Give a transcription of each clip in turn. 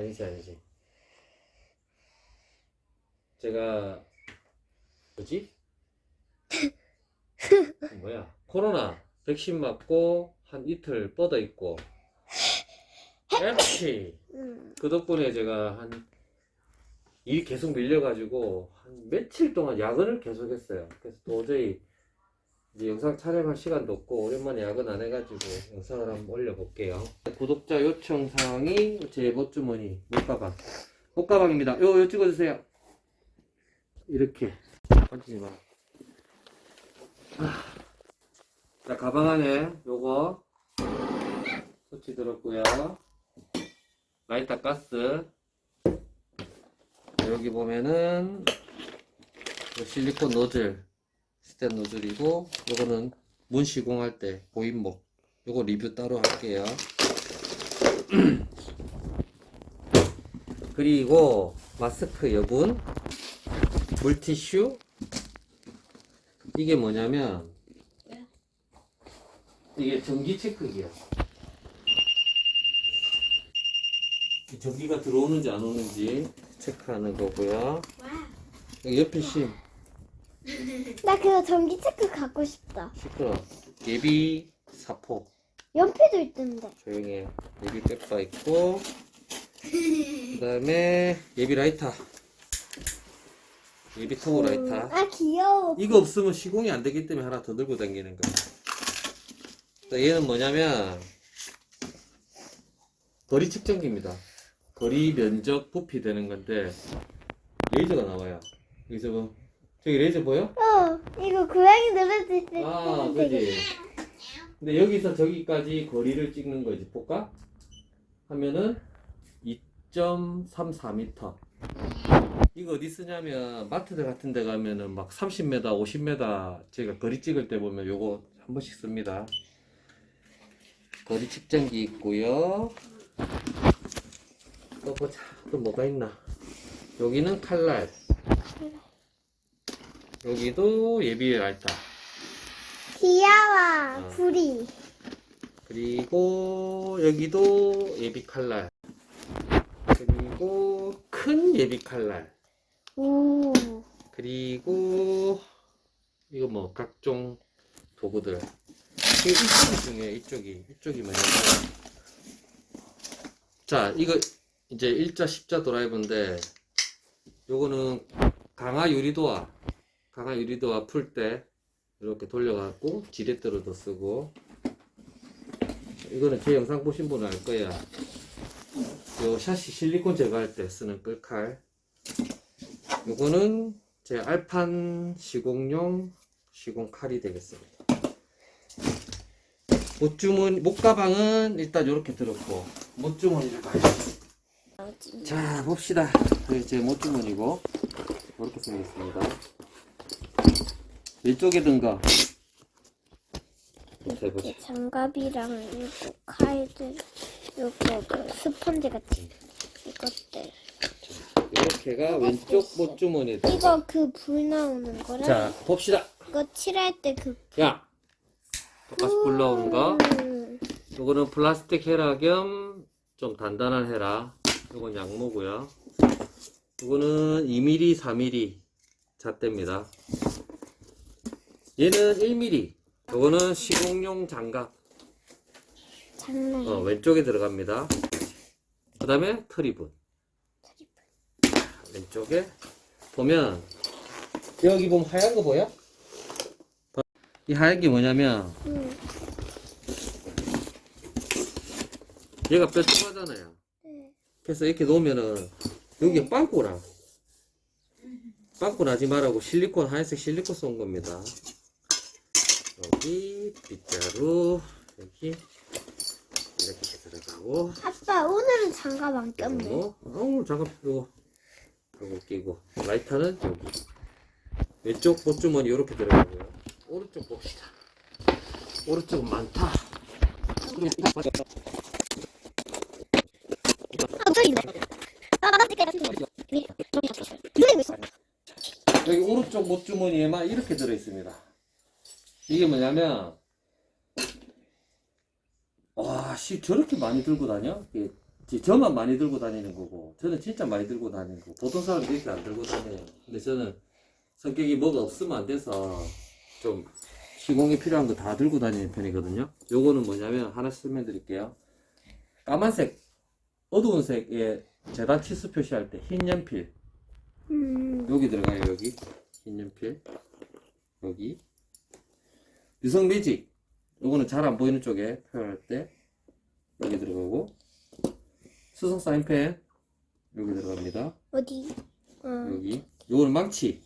아니지 아니지 제가 뭐지? 뭐야 코로나 백신 맞고 한 이틀 뻗어 있고 앱치 응. 그 덕분에 제가 한 일 계속 밀려가지고 한 며칠 동안 야근을 계속했어요. 그래서 도저히 이제 영상 촬영할 시간도 없고 오랜만에 야근 안 해가지고 영상을 한번 올려볼게요. 구독자 요청 사항이 제 멋주머니 목가방 목가방입니다. 요, 요 찍어주세요. 이렇게 만지지 마. 아. 자 가방 안에 요거 소치 들었고요. 라이터 가스 여기 보면은 요 실리콘 노즐 스텐 노즐이고 요거는 문 시공할 때 보인목 요거 리뷰 따로 할게요. 그리고 마스크 여분 물티슈. 이게 뭐냐면 이게 전기 체크기야. 이 전기가 들어오는지 안 오는지 체크하는 거고요. 여기 옆에 심 나 그거 전기 체크 갖고 싶다. 시끄러. 예비 사포 연필도 있던데. 조용해. 예비 백바 있고 그 다음에 예비 라이터. 예비 투구 라이터. 아 귀여워. 이거 없으면 시공이 안 되기 때문에 하나 더 들고 다니는 거야. 자, 얘는 뭐냐면 거리 측정기입니다. 거리 면적 부피 되는 건데 레이저가 나와요. 여기서 뭐 저기 레이저 보여? 어 이거 고양이 늘어질 때 아, 쓰면 되게. 그지. 근데 여기서 저기까지 거리를 찍는 거지. 볼까? 하면은 2.34m. 이거 어디 쓰냐면 마트들 같은 데 가면은 막 30m, 50m 제가 거리 찍을 때 보면 요거 한 번씩 씁니다. 거리 측정기 있고요. 또 보자. 또 뭐가 있나? 여기는 칼날. 여기도 예비 라이터. 귀여워. 어. 불이. 그리고 여기도 예비 칼날. 그리고 큰 예비 칼날. 오. 그리고 이거 뭐 각종 도구들. 이게 이쪽이 중요해. 이쪽이. 이쪽이 뭐냐면 자, 이거 이제 일자 십자 드라이브인데 요거는 강화 유리도화 강화 유리도화 풀때 이렇게 돌려갖고 지렛대로도 쓰고 이거는 제 영상 보신 분은 알 거야. 요 샤시 실리콘 제거할 때 쓰는 끌칼. 요거는 제 알판 시공용 시공 칼이 되겠습니다. 목주머니, 목가방은 일단 이렇게 들었고, 목주머니를 봐요. 자, 봅시다. 네, 제 목주머니고, 이렇게 생겼습니다. 왼쪽에 든가. 해보자. 이렇게 장갑이랑 이거 칼들 요거 그 스펀지 같은 이것들. 이렇게가 왼쪽 든가. 이거 그 불 나오는 거랑 자, 봅시다. 이거 칠할 때그 야! 똑같이 불 나오는 거. 음, 요거는 플라스틱 헤라 겸 좀 단단한 헤라. 요건 양모고요. 요거는 2mm, 4mm 잣대입니다. 얘는 1mm. 요거는 시공용 장갑. 장난. 어, 왼쪽에 들어갑니다. 그 다음에 트리분. 왼쪽에 보면 여기 보면 하얀 거 보여? 이 하얀 게 뭐냐면 음, 얘가 뾰족하잖아요. 네. 그래서 이렇게 놓으면은 여기에 빵꾸나 빵꾸 나지 말라고 실리콘 하얀색 실리콘 쏜 겁니다. 여기 빗자루 여기 이렇게 들어가고 아빠 오늘은 장갑 안 꼈네. 그리고 어 잠깐 이거 이거 끼고 라이터는 여기 왼쪽 보주머니 이렇게 들어가고요. 오른쪽 봅시다. 오른쪽 많다. 아. 아, 같은 거. 네. 이거 있어. 여기 오른쪽 목주머니에만 이렇게 들어 있습니다. 이게 뭐냐면 와, 씨 저렇게 많이 들고 다녀? 이게 지- 저만 많이 들고 다니는 거고 저는 진짜 많이 들고 다니는 거. 보통 사람들이 이렇게 안 들고 다녀요. 근데 저는 성격이 뭐가 없으면 안 돼서 좀 시공이 필요한 거 다 들고 다니는 편이거든요. 요거는 뭐냐면 하나씩 설명드릴게요. 까만색 어두운 색의 재단 치수 표시할 때 흰 연필. 음. 여기 들어가요 여기? 흰 연필. 여기 유성 매직 요거는 잘 안 보이는 쪽에 표현할 때 여기 들어가고 수성 사인펜 여기 들어갑니다 어디? 어, 여기 요거는 망치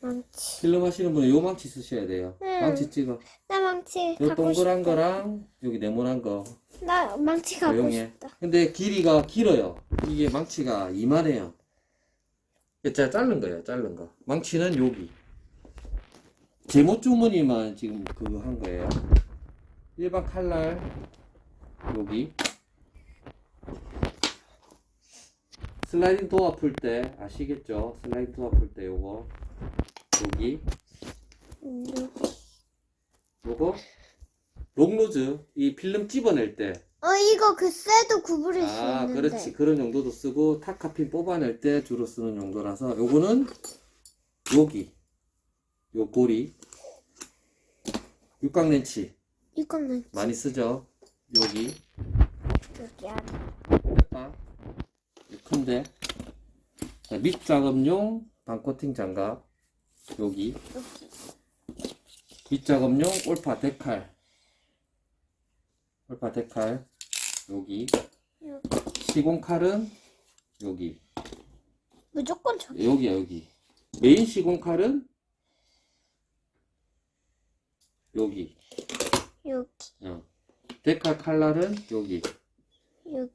망치. 필름 하시는 분은 요 망치 쓰셔야 돼요 응. 망치 찍어 나 망치 요 갖고 동그란 싶다. 거랑 여기 네모난 거 나 망치 갖고 조용해. 싶다. 근데 길이가 길어요 이게 망치가 이만해요 제가 자른 거예요 자른 거 망치는 여기 제모 주머니만 지금 그거 한 거예요. 일반 칼날 여기. 슬라이딩 도어 풀 때 아시겠죠? 슬라이딩 도어 풀 때 요거. 여기. 음, 요거. 롱로즈. 이 필름 집어낼 때. 어 이거 그 쇠도 구부릴 수 아, 있는데. 그렇지. 그런 용도도 쓰고 타카핀 뽑아낼 때 주로 쓰는 용도라서 요거는 여기 요 고리. 육각렌치. 이거는 많이 쓰죠. 여기. 여기 안에. 빼빠 큰데. 자, 밑 작업용 반코팅 장갑. 여기. 밑 작업용 올파 데칼. 올파 데칼. 여기. 여기. 시공 칼은 여기. 무조건 저기. 여기야 여기. 메인 시공 칼은 여기. 여기. 어. 데칼 칼날은 여기. 여기.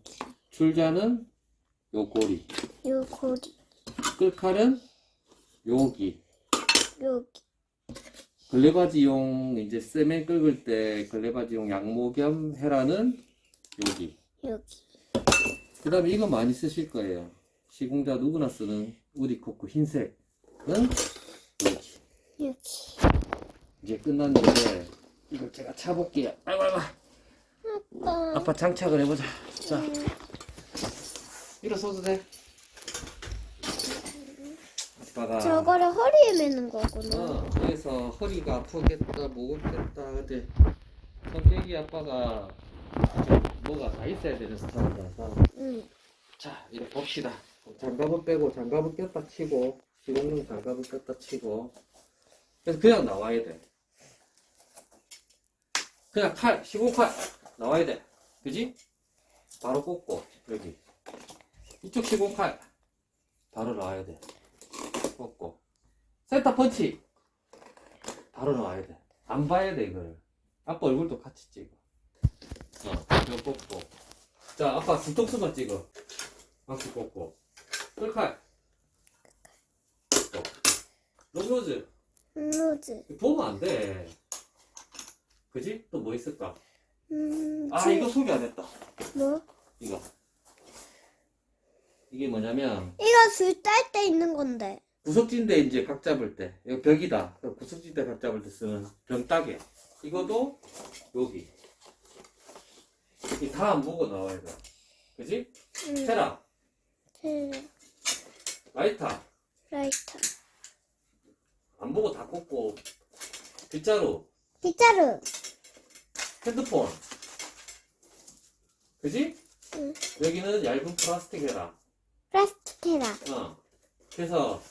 줄자는 요 고리. 요 고리. 끌칼은 여기. 여기. 걸레바지용 이제 세멘 긁을 때 걸레바지용 양모 겸 헤라는 여기. 여기. 그 다음에 이거 많이 쓰실 거예요. 시공자 누구나 쓰는 우디코크 흰색은. 이제 끝났는데 이걸 제가 차볼게요. 아이고 아이고. 아빠. 아빠 장착을 해보자. 자, 음, 일어서도 돼. 아빠가 저거를 허리에 매는 거구나. 어, 그래서 허리가 아프겠다, 무겁겠다. 근데 성격이 아빠가 좀 뭐가 다 있어야 되는 스타일이라서 응. 자, 이제 봅시다. 장갑은 빼고 장갑은 꼈다 치고 시공용 장갑은 꼈다 치고 그래서 그냥 나와야 돼. 그냥 칼, 시공칼 나와야 돼. 그지? 바로 꽂고 여기 이쪽 시공칼 바로 나와야 돼. 꽂고 센터 펀치 바로 나와야 돼. 안 봐야 돼 이거를. 아빠 얼굴도 같이 찍어. 어, 이거 꽂고. 자, 아빠 뒤통수만 찍어. 망치 꽂고. 끌칼. 또. 롱로즈. 로즈. 보면 안 돼. 그지? 또 뭐 있을까? 음. 아, 줄- 이거 소개 안 했다. 뭐? 이거. 이게 뭐냐면, 이거 줄 딸 때 있는 건데. 구석진대 이제 각 잡을 때. 이거 벽이다. 구석진대 각 잡을 때 쓰는 병따개. 이거도 여기. 이 다 안 보고 나와야 돼. 그지? 음. 테라, 테- 라이터. 라이터. 안 보고 다 꽂고. 빗자루, 빗자루. 핸드폰. 그지? 응. 여기는 얇은 플라스틱 해라. 플라스틱 테라. 어. 그래서